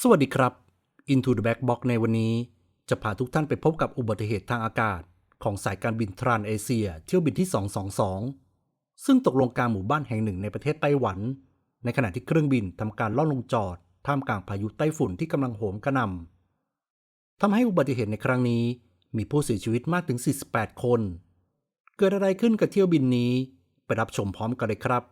สวัสดีครับ Into the Back Box ในวันนี้ จะพาทุกท่านไปพบกับอุบัติเหตุทางอากาศ ของสายการบินทรานเอเชียเที่ยวบินที่ 222 ซึ่งตกลงกลางหมู่บ้านแห่งหนึ่งในประเทศไต้หวัน ในขณะที่เครื่องบินทำการล่อลงจอด ท่ามกลางพายุไต้ฝุ่นที่กำลังโหมกระหน่ำทำให้อุบัติเหตุในครั้งนี้ มีผู้เสียชีวิตมากถึง 48 คน เกิดอะไรขึ้นกับเที่ยวบินนี้ ไปรับชมพร้อมกันเลยครับ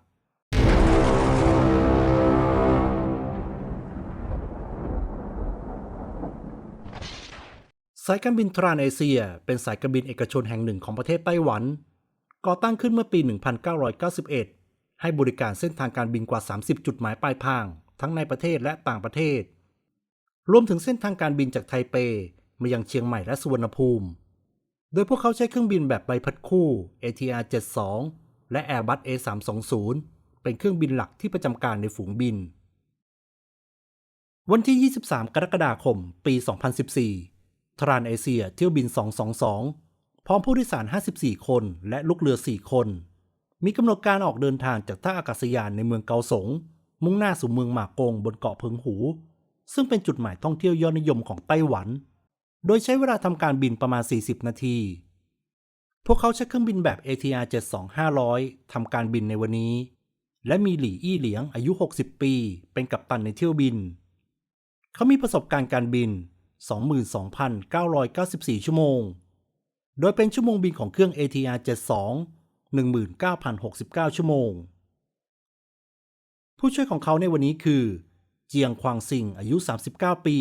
สายการบินทรานเอเชีย เป็นสายการบินเอกชนแห่งหนึ่งของประเทศไต้หวัน ก่อตั้งขึ้นเมื่อปี 1991 ให้บริการเส้นทางการบินกว่า 30 จุดหมายปลายทาง ทั้งในประเทศและต่างประเทศ รวมถึงเส้นทางการบินจากไทเป มายังเชียงใหม่และสุวรรณภูมิ โดยพวกเขาใช้เครื่องบินแบบใบพัดคู่ ATR 72และ Airbus A320 เป็นเครื่องบินหลักที่ประจำการในฝูงบิน วันที่ 23 กรกฎาคม ปี 2014 ทรานเอเชียเที่ยวบิน 222 พร้อมผู้โดยสาร 54 คนและลูกเรือ 4 คน มีกำหนดการออกเดินทางจากท่าอากาศยานในเมืองเกาสง มุ่งหน้าสู่เมืองหมากงบนเกาะเพิงหู ซึ่งเป็นจุดหมายท่องเที่ยวยอดนิยมของไต้หวัน โดยใช้เวลาทำการบินประมาณ 40 นาที พวกเขาใช้เครื่องบินแบบ ATR 72-500ทำการบินในวันนี้ และมีหลี่อี้เหลียงอายุ 60 ปี เป็นกัปตันในเที่ยวบิน เขามีประสบการณ์การบิน 22,994 ชั่วโมง โดยเป็นชั่วโมงบินของเครื่อง ATR 72 19,069 ชั่วโมง ผู้ช่วยของเขาในวันนี้คือ เจียงควางซิงอายุ 39 ปี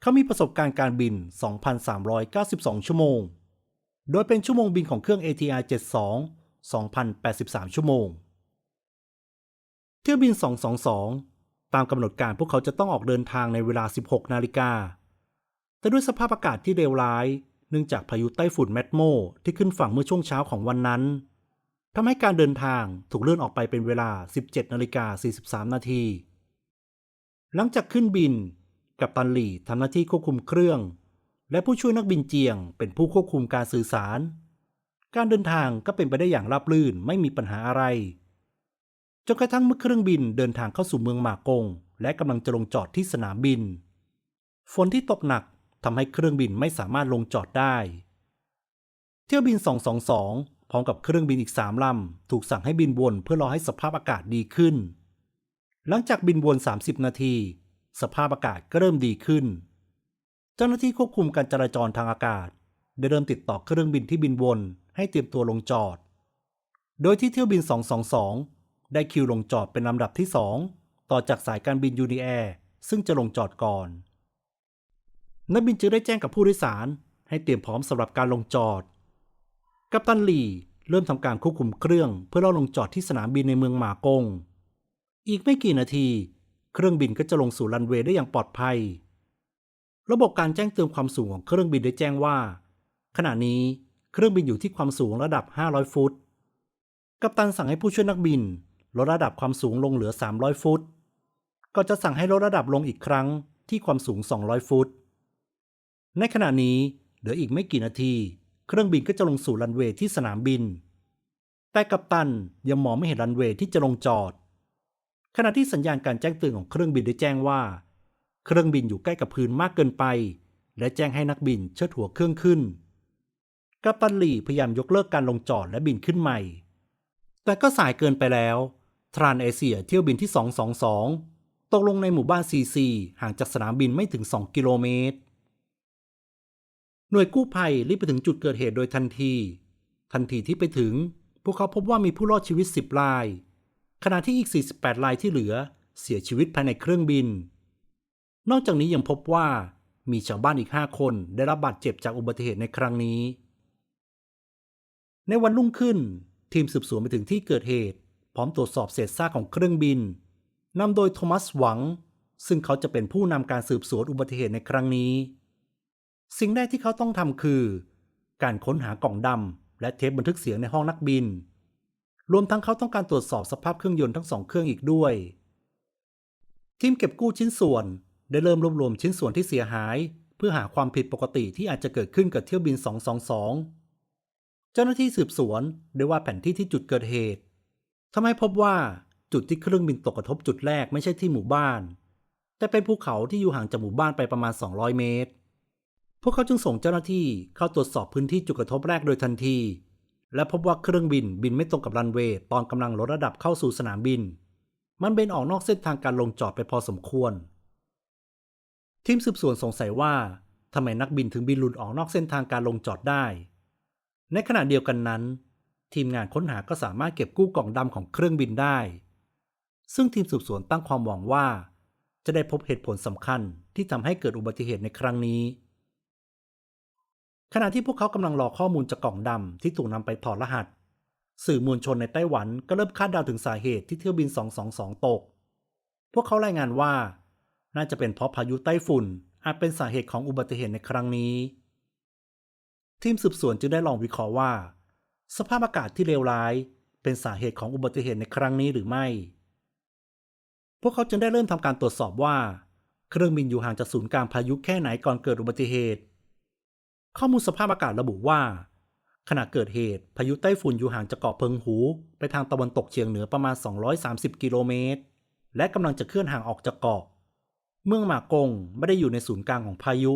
เขามีประสบการณ์การบิน 2,392 ชั่วโมง โดยเป็นชั่วโมงบินของเครื่อง ATR 72 2,083 ชั่วโมง เที่ยวบิน 222 ตามกำหนดการพวกเขาจะต้องออกเดินทางในเวลา 16 นาฬิกา แต่ด้วยสภาพอากาศที่เลวร้าย เนื่องจากพายุไต้ฝุ่นแมตโมที่ขึ้นฝั่งเมื่อช่วงเช้าของวันนั้นทำให้การเดินทางถูกเลื่อนออกไปเป็นเวลา 17นาฬิกา43 นาที หลังจากขึ้นบิน กัปตันหลี่ทำหน้าที่ควบคุมเครื่อง และผู้ช่วยนักบินเจียง เป็นผู้ควบคุมการสื่อสาร การเดินทางก็เป็นไปได้อย่างราบรื่นไม่มีปัญหาอะไร จนกระทั่งเมื่อเครื่องบินเดินทางเข้าสู่เมืองหมากง และกำลังจะลงจอดที่สนามบิน ฝนที่ตกหนัก ทำให้เครื่องบินไม่สามารถลงจอดได้ เที่ยวบิน 222 พร้อมกับเครื่องบินอีก 3 ลำ ถูกสั่งให้บินวนเพื่อรอให้สภาพอากาศดีขึ้น หลังจากบินวน 30 นาที สภาพอากาศก็เริ่มดีขึ้น เจ้าหน้าที่ควบคุมการจราจรทางอากาศ ได้เริ่มติดต่อเครื่องบินที่บินวนให้เตรียมตัวลงจอด โดยที่เที่ยวบิน 222 ได้คิวลงจอดเป็นลำดับที่ 2 ต่อจากสายการบินยูนิแอร์ซึ่งจะลงจอดก่อน นักบินจึงได้แจ้งกับผู้โดยสาร ให้เตรียมพร้อมสำหรับการลงจอด กัปตันหลี่เริ่มทำการควบคุมเครื่อง เพื่อล่อลงจอดที่สนามบินในเมืองหมากง อีกไม่กี่นาที เครื่องบินก็จะลงสู่รันเวย์ได้อย่างปลอดภัย ระบบการแจ้งเตือนความสูงของเครื่องบินได้แจ้งว่า ขณะนี้เครื่องบินอยู่ที่ความสูงระดับ 500 ฟุต กัปตันสั่งให้ผู้ช่วยนักบินลดระดับความสูงลงเหลือ 300 ฟุต ก็จะสั่งให้ลดระดับลงอีกครั้งที่ความสูง 200 ฟุต ในขณะนี้เหลืออีกไม่กี่นาที เครื่องบินก็จะลงสู่รันเวย์ที่สนามบิน แต่กัปตันยังมองไม่เห็นรันเวย์ที่จะลงจอด ขณะที่สัญญาณการแจ้งเตือนของเครื่องบินได้แจ้งว่า เครื่องบินอยู่ใกล้กับพื้นมากเกินไป และแจ้งให้นักบินเชิดหัวเครื่องขึ้น กัปตันหลี่พยายามยกเลิกการลงจอดและบินขึ้นใหม่ แต่ก็สายเกินไปแล้ว ทรานเอเชียเที่ยวบินที่ 222 ตกลงในหมู่บ้านซีซีห่างจากสนามบินไม่ถึง 2 กิโลเมตร หน่วยกู้ภัยรีบไปถึงจุดเกิดเหตุโดยทันที ทันทีที่ไปถึง พวกเขาพบว่ามีผู้รอดชีวิต 10 ราย ขณะที่อีก 48 รายที่เหลือเสียชีวิตภายในเครื่องบิน นอกจากนี้ยังพบว่ามีชาวบ้านอีก 5 คนได้รับบาดเจ็บจากอุบัติเหตุในครั้งนี้ ในวันรุ่งขึ้น ทีมสืบสวนไปถึงที่เกิดเหตุ พร้อมตรวจสอบเศษซากของเครื่องบินนำโดยโทมัสหวัง ซึ่งเขาจะเป็นผู้นำการสืบสวนอุบัติเหตุในครั้งนี้ สิ่งแรกที่เขาต้องทำคือ การค้นหากล่องดำและเทปบันทึกเสียงในห้องนักบิน รวมทั้งเขาต้องการตรวจสอบสภาพเครื่องยนต์ทั้งสองเครื่องอีกด้วย ทีมเก็บกู้ชิ้นส่วน ได้เริ่มรวบรวมชิ้นส่วนที่เสียหาย เพื่อหาความผิดปกติที่อาจจะเกิดขึ้นกับเที่ยวบิน 222 เจ้าหน้าที่สืบสวนได้ว่าแผนที่ที่จุดเกิดเหตุทำให้พบว่าจุดที่เครื่องบินตกกระทบจุดแรกไม่ใช่ที่หมู่บ้าน แต่เป็นภูเขาที่อยู่ห่างจากหมู่บ้านไปประมาณ 200 เมตร พวกเขาจึงส่งเจ้าหน้าที่เข้าตรวจสอบพื้นที่จุดกระทบแรกโดยทันที และพบว่าเครื่องบินบินไม่ตรงกับรันเวย์ตอนกำลังลดระดับเข้าสู่สนามบิน มันเบนออกนอกเส้นทางการลงจอดไปพอสมควร ทีมสืบสวนสงสัยว่าทำไมนักบินถึงบินหลุดออกนอกเส้นทางการลงจอดได้ ในขณะเดียวกันนั้น ทีมงานค้นหาก็สามารถเก็บกู้กล่องดำของเครื่องบินได้ ซึ่งทีมสืบสวนตั้งความหวังว่า จะได้พบเหตุผลสำคัญที่ทำให้เกิดอุบัติเหตุในครั้งนี้ ขณะที่พวกเขากำลังรอข้อมูลจากกล่องดำที่ถูกนำไปถอดรหัส สื่อมวลชนในไต้หวันก็เริ่มคาดเดาถึงสาเหตุที่เที่ยวบิน 222 ตก พวกเขารายงานว่า น่าจะเป็นเพราะพายุไต้ฝุ่นอาจเป็นสาเหตุของอุบัติเหตุในครั้งนี้ ทีมสืบสวนจึงได้ลองวิเคราะห์ว่า สภาพอากาศที่เลวร้าย เป็นสาเหตุของอุบัติเหตุในครั้งนี้หรือไม่ พวกเขาจึงได้เริ่มทำการตรวจสอบว่า เครื่องบินอยู่ห่างจากศูนย์กลางพายุแค่ไหนก่อนเกิดอุบัติเหตุ ข้อมูลสภาพอากาศระบุว่า ขณะเกิดเหตุพายุไต้ฝุ่นอยู่ห่างจากเกาะเพิงหู ไปทางตะวันตกเฉียงเหนือประมาณ 230 กิโลเมตร และกำลังจะเคลื่อนห่างออกจากเกาะ เมืองหมากงไม่ได้อยู่ในศูนย์กลางของพายุ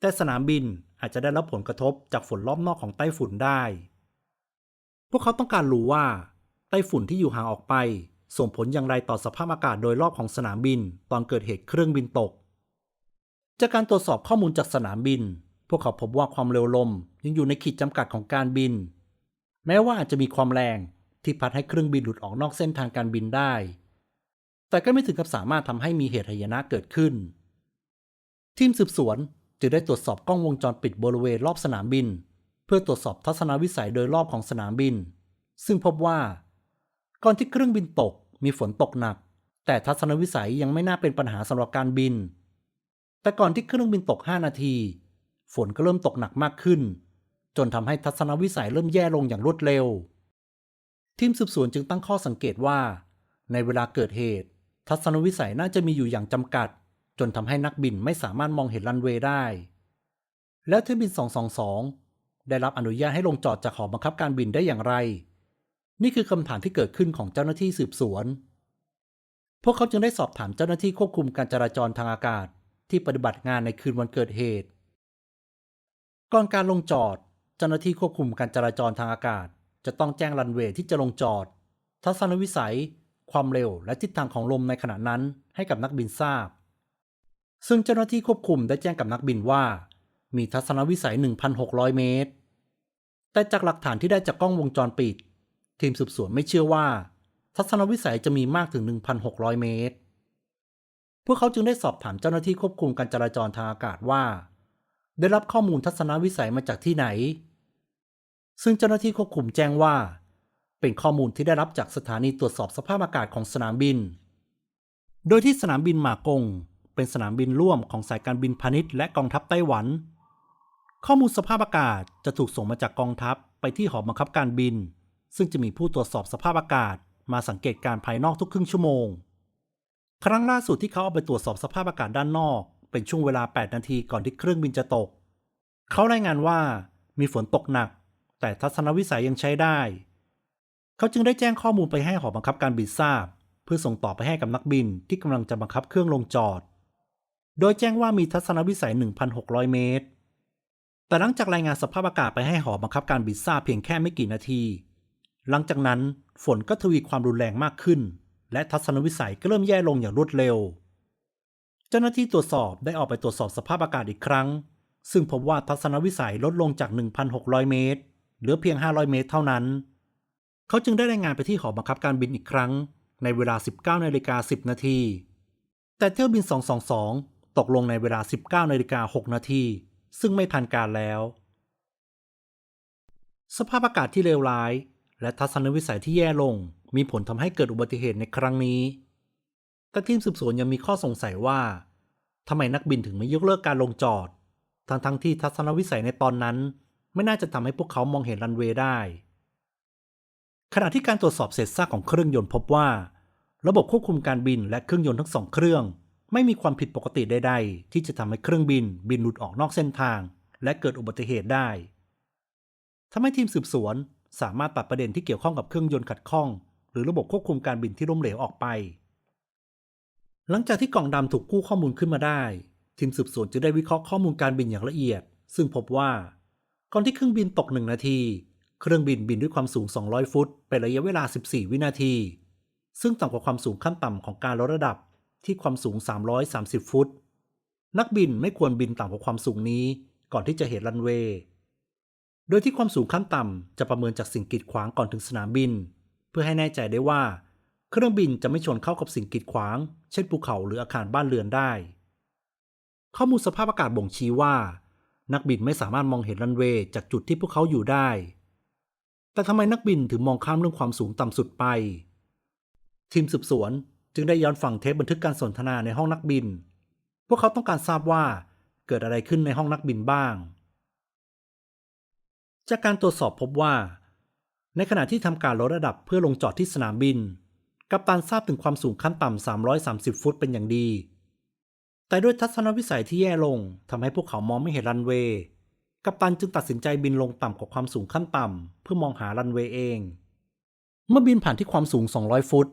แต่สนามบินอาจจะได้รับผลกระทบจากฝนรอบนอกของไต้ฝุ่นได้ พวกเขาต้องการรู้ว่า ไต้ฝุ่นที่อยู่ห่างออกไป ส่งผลอย่างไรต่อสภาพอากาศโดยรอบของสนามบิน ตอนเกิดเหตุเครื่องบินตก จากการตรวจสอบข้อมูลจากสนามบิน พวกเขาพบว่าความเร็วลมยังอยู่ในขีดจำกัดของการบิน แม้ว่าอาจจะมีความแรงที่พัดให้เครื่องบินหลุดออกนอกเส้นทางการบินได้ แต่ก็ไม่ถึงกับสามารถทำให้มีเหตุหายนะเกิดขึ้น ทีมสืบสวนจึงได้ตรวจสอบกล้องวงจรปิดบริเวณรอบสนามบิน เพื่อตรวจสอบทัศนวิสัยโดยรอบของสนามบิน ซึ่งพบว่า ก่อนที่เครื่องบินตกมีฝนตกหนัก แต่ทัศนวิสัยยังไม่น่าเป็นปัญหาสำหรับการบิน แต่ก่อนที่เครื่องบินตก 5 นาที ฝนก็เริ่มตกหนักมากขึ้น จนทำให้ทัศนวิสัยเริ่มแย่ลงอย่างรวดเร็ว ทีมสืบสวนจึงตั้งข้อสังเกตว่า ในเวลาเกิดเหตุ ทัศนวิสัยน่าจะมีอยู่อย่างจำกัด จนทำให้นักบินไม่สามารถมองเห็นรันเวย์ได้ แล้วเที่ยวบิน 222 ได้รับอนุญาตให้ลงจอดจากหอบังคับการบินได้อย่างไร นี่คือคำถามที่เกิดขึ้นของเจ้าหน้าที่สืบสวน พวกเขาจึงได้สอบถามเจ้าหน้าที่ควบคุมการจราจรทางอากาศที่ปฏิบัติงานในคืนวันเกิดเหตุ ก่อนการลงจอด เจ้าหน้าที่ควบคุมการจราจรทางอากาศ จะต้องแจ้งรันเวย์ที่จะลงจอด ทัศนวิสัย ความเร็วและทิศทางของลมในขณะนั้นให้กับนักบินทราบ ซึ่งเจ้าหน้าที่ควบคุมได้แจ้งกับนักบินว่า มีทัศนวิสัย 1,600 เมตร แต่จากหลักฐานที่ได้จากกล้องวงจรปิด ทีมสืบสวนไม่เชื่อว่า ทัศนวิสัยจะมีมากถึง 1,600 เมตร พวกเขาจึงได้สอบถามเจ้าหน้าที่ควบคุมการจราจรทางอากาศว่า ได้รับข้อมูลทัศนวิสัยมาจากที่ไหน ซึ่งเจ้าหน้าที่ควบคุมแจ้งว่า เป็นข้อมูลที่ได้รับจากสถานีตรวจสอบสภาพอากาศของสนามบิน โดยที่สนามบินหมากง เป็นสนามบินร่วมของสายการบินพาณิชย์และกองทัพไต้หวัน ข้อมูลสภาพอากาศจะถูกส่งมาจากกองทัพไปที่หอบังคับการบิน ซึ่งจะมีผู้ตรวจสอบสภาพอากาศ มาสังเกตการภายนอกทุกครึ่งชั่วโมง ครั้งล่าสุดที่เขาเอาไปตรวจสอบสภาพอากาศด้านนอก เป็นช่วงเวลา 8 นาทีก่อนที่เครื่องบินจะตก เขารายงานว่ามีฝนตกหนัก แต่ทัศนวิสัยยังใช้ได้ เขาจึงได้แจ้งข้อมูลไปให้หอบังคับการบินทราบ เพื่อส่งต่อไปให้กับนักบินที่กำลังจะบังคับเครื่องลงจอด โดยแจ้งว่ามีทัศนวิสัย 1,600 เมตร แต่หลังจากรายงานสภาพอากาศไปให้หอบังคับการบินทราบเพียงแค่ไม่กี่นาที หลังจากนั้นฝนก็ทวีความรุนแรงมากขึ้น และทัศนวิสัยก็เริ่มแย่ลงอย่างรวดเร็ว เจ้าหน้าที่ตรวจสอบได้ออกไปตรวจสอบสภาพอากาศอีกครั้ง ซึ่งพบว่าทัศนวิสัยลดลงจาก 1,600 เมตร เหลือเพียง 500 เมตรเท่านั้น เขาจึงได้รายงานไปที่หอบังคับการบินอีกครั้ง ในเวลา 19นาฬิกา10 นาที แต่เที่ยวบิน 222 ตกลงในเวลา 19นาฬิกา6นาทีซึ่งไม่ทันการแล้ว สภาพอากาศที่เลวร้าย และทัศนวิสัยที่แย่ลงมีผลทำให้เกิดอุบัติเหตุในครั้งนี้ แต่ทีมสืบสวนยังมีข้อสงสัยว่าทำไมนักบินถึงไม่ยกเลิกการลงจอด ทั้งทั้งที่ทัศนวิสัยในตอนนั้น ไม่น่าจะทำให้พวกเขามองเห็นรันเวย์ได้ ขณะที่การตรวจสอบเศษซากของเครื่องยนต์พบว่า ระบบควบคุมการบินและเครื่องยนต์ทั้งสองเครื่อง ไม่มีความผิดปกติใดๆ ที่จะทำให้เครื่องบินบินหลุดออกนอกเส้นทาง และเกิดอุบัติเหตุได้ทำให้ทีมสืบสวนสามารถตัดประเด็นที่เกี่ยวข้องกับเครื่องยนต์ขัดข้อง หรือระบบควบคุมการบินที่ล้มเหลวออกไป หลังจากที่กล่องดำถูกกู้ข้อมูลขึ้นมาได้ ทีมสืบสวนจะได้วิเคราะห์ข้อมูลการบินอย่างละเอียด ซึ่งพบว่า ก่อนที่เครื่องบินตกหนึ่งนาที เครื่องบินบินด้วยความสูง 200 ฟุต เป็นระยะเวลา 14 วินาที ซึ่งต่ำกว่าความสูงขั้นต่ำของการลดระดับที่ความสูง 330 ฟุต นักบินไม่ควรบินต่ำกว่าความสูงนี้ ก่อนที่จะเห็นรันเวย์ โดยที่ความสูงขั้นต่ำจะประเมินจากสิ่งกีดขวางก่อนถึงสนามบิน เพื่อให้แน่ใจได้ว่า เครื่องบินจะไม่ชนเข้ากับสิ่งกีดขวาง เช่นภูเขาหรืออาคารบ้านเรือนได้ ข้อมูลสภาพอากาศบ่งชี้ว่า นักบินไม่สามารถมองเห็นรันเวย์จากจุดที่พวกเขาอยู่ได้ แต่ทำไมนักบินถึงมองข้ามเรื่องความสูงต่ำสุดไป ทีมสืบสวนจึงได้ย้อนฟังเทปบันทึกการสนทนาในห้องนักบิน พวกเขาต้องการทราบว่าเกิดอะไรขึ้นในห้องนักบินบ้าง จากการตรวจสอบพบว่า ในขณะที่ทำการลดระดับเพื่อลงจอดที่สนามบิน กัปตันทราบถึงความสูงขั้นต่ำ 330 ฟุตเป็นอย่างดี แต่ด้วยทัศนวิสัยที่แย่ลงทำให้พวกเขามองไม่เห็นรันเวย์ กัปตันจึงตัดสินใจบินลงต่ำกว่าความสูงขั้นต่ำ เพื่อมองหารันเวย์เอง เมื่อบินผ่านที่ความสูง 200 ฟุต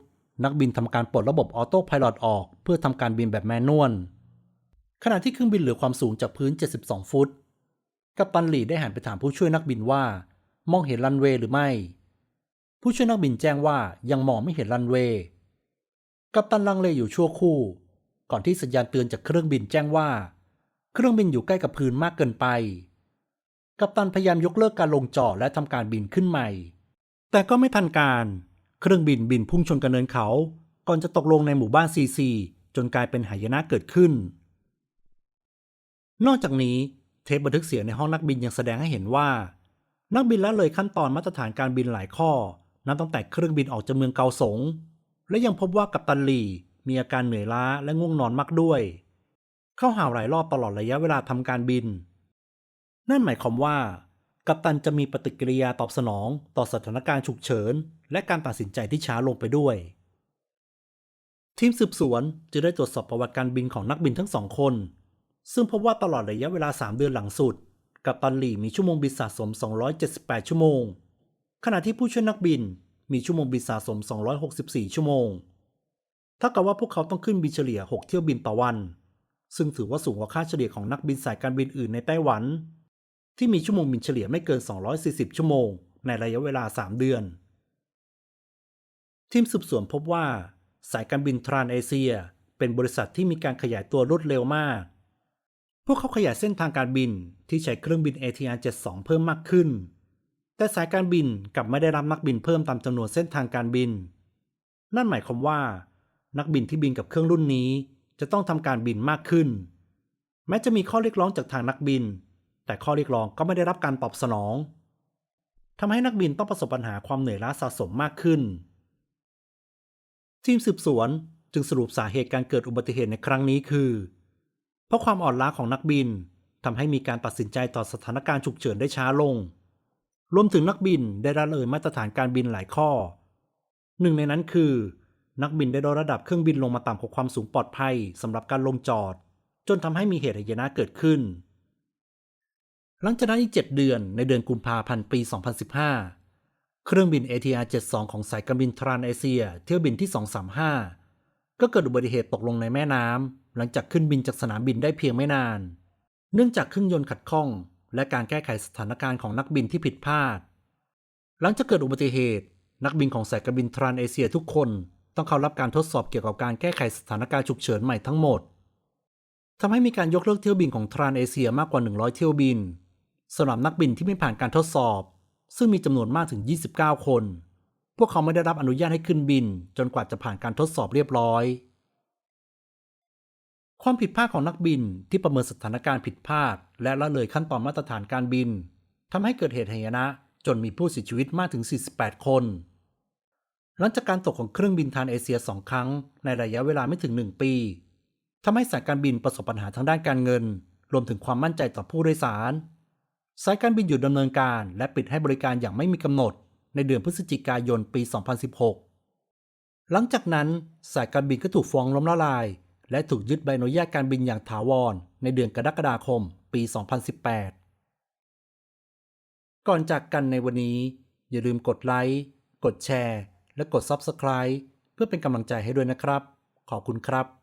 นักบินทำการปลดระบบออโต้พายロออก เพื่อทำการบินแบบแมนนวล ขณะที่เครื่องบินเหลือความสูงจากพื้น 72 ฟุต กัปตันหลีได้หันไปถามผู้ช่วยนักบินว่า มองเห็นรันเวย์หรือไม่ ผู้ช่วยนักบินแจ้งว่ายังมองไม่เห็นรันเวย์ กัปตันลังเลอยู่ชั่วคู่ ก่อนที่สัญญาณเตือนจากเครื่องบินแจ้งว่า เครื่องบินอยู่ใกล้กับพื้นมากเกินไป กัปตันพยายามยกเลิกการลงจอดและทำการบินขึ้นใหม่ แต่ก็ไม่ทันการ เครื่องบินบินพุ่งชนกันเนินเขา ก่อนจะตกลงในหมู่บ้านซีซีจนกลายเป็นหายนะเกิดขึ้น นอกจากนี้เทปบันทึกเสียงในห้องนักบินยังแสดงให้เห็นว่า นักบินละเลยขั้นตอนมาตรฐานการบินหลายข้อ นับตั้งแต่เครื่องบินออกจากเมืองเกาสง และยังพบว่ากัปตันหลีมีอาการเหนื่อยล้าและง่วงนอนมากด้วย เข้าหาวหลายรอบตลอดระยะเวลาทำการบิน นั่นหมายความว่า กัปตันจะมีปฏิกิริยาตอบสนองต่อสถานการณ์ฉุกเฉิน และการตัดสินใจที่ช้าลงไปด้วย ทีมสืบสวนจะได้ตรวจสอบประวัติการบินของนักบินทั้งสองคน ซึ่งพบว่าตลอดระยะเวลา 3 เดือนหลังสุด กัปตันหลี่มีชั่วโมงบินสะสม 278 ชั่วโมง ขณะที่ผู้ช่วยนักบินมีชั่วโมงบินสะสม 264 ชั่วโมง เท่ากับว่าพวกเขาต้องขึ้นบินเฉลี่ย 6 เที่ยวบินต่อวัน ซึ่งถือว่าสูงกว่าค่าเฉลี่ยของนักบินสายการบินอื่นในไต้หวัน ที่มีชั่วโมงบินเฉลี่ยไม่เกิน 240 ชั่วโมง ในระยะเวลา 3 เดือน ทีมสืบสวนพบว่า สายการบินทรานเอเชีย เป็นบริษัทที่มีการขยายตัวรวดเร็วมาก พวกเขาขยายเส้นทางการบินที่ใช้เครื่องบิน ATR 72เพิ่มมากขึ้น แต่สายการบินกลับไม่ได้รับนักบินเพิ่มตามจำนวนเส้นทางการบิน นั่นหมายความว่า นักบินที่บินกับเครื่องรุ่นนี้จะต้องทำการบินมากขึ้น แม้จะมีข้อเรียกร้องจากทางนักบิน แต่ข้อเรียกร้องก็ไม่ได้รับการตอบสนองทำให้นักบินต้องประสบปัญหาความเหนื่อยล้าสะสมมากขึ้น ทีมสืบสวนจึงสรุปสาเหตุการเกิดอุบัติเหตุในครั้งนี้คือ เพราะความอ่อนล้าของนักบินทำให้มีการตัดสินใจต่อสถานการณ์ฉุกเฉินได้ช้าลง รวมถึงนักบินได้ละเลยมาตรฐานการบินหลายข้อ หนึ่งในนั้นคือ นักบินได้ลดระดับเครื่องบินลงมาต่ำกว่าความสูงปลอดภัยสำหรับการลงจอด จนทำให้มีเหตุหายนะเกิดขึ้น หลังจากนั้นอีก 7 เดือนในเดือนกุมภาพันธ์ปี 2015 เครื่องบิน ATR 72 ของสายการบินทรานเอเชีย เที่ยวบินที่ 235 ก็เกิดอุบัติเหตุตกลงในแม่น้ำหลังจากขึ้นบินจากสนามบินได้เพียงไม่นาน เนื่องจากเครื่องยนต์ขัดข้อง และการแก้ไขสถานการณ์ของนักบินที่ผิดพลาด หลังจากเกิดอุบัติเหตุ นักบินของสายการบินทรานเอเชียทุกคนต้องเข้ารับการทดสอบเกี่ยวกับการแก้ไขสถานการณ์ฉุกเฉินใหม่ทั้งหมดทำให้มีการยกเลิกเที่ยวบินของทรานเอเชียมากกว่า 100 เที่ยวบินสำหรับนักบินที่ไม่ผ่านการทดสอบ ซึ่งมีจำนวนมากถึง 29 คน พวกเขาไม่ได้รับอนุญาตให้ขึ้นบิน จนกว่าจะผ่านการทดสอบเรียบร้อย ความผิดพลาดของนักบินที่ประเมินสถานการณ์ผิดพลาด และละเลยขั้นตอนมาตรฐานการบินทำให้เกิดเหตุหายนะ จนมีผู้เสียชีวิตมากถึง 48 คน หลังจากการตกของเครื่องบินทานเอเชียสองครั้ง ในระยะเวลาไม่ถึง 1 ปีทำให้สายการบินประสบปัญหาทางด้านการเงิน รวมถึงความมั่นใจต่อผู้โดยสาร สายการบินหยุดดำเนินการ และปิดให้บริการอย่างไม่มีกำหนด ในเดือนพฤศจิกายนปี 2016 หลังจากนั้นสายการบินก็ถูกฟ้องล้มละลาย และถูกยึดใบอนุญาตการบินอย่างถาวร ในเดือนกรกฎาคม ปี 2018 ก่อนจากกันในวันนี้ อย่าลืมกดไลค์ กดแชร์ และกด Subscribe เพื่อเป็นกำลังใจให้ด้วยนะครับ ขอบคุณครับ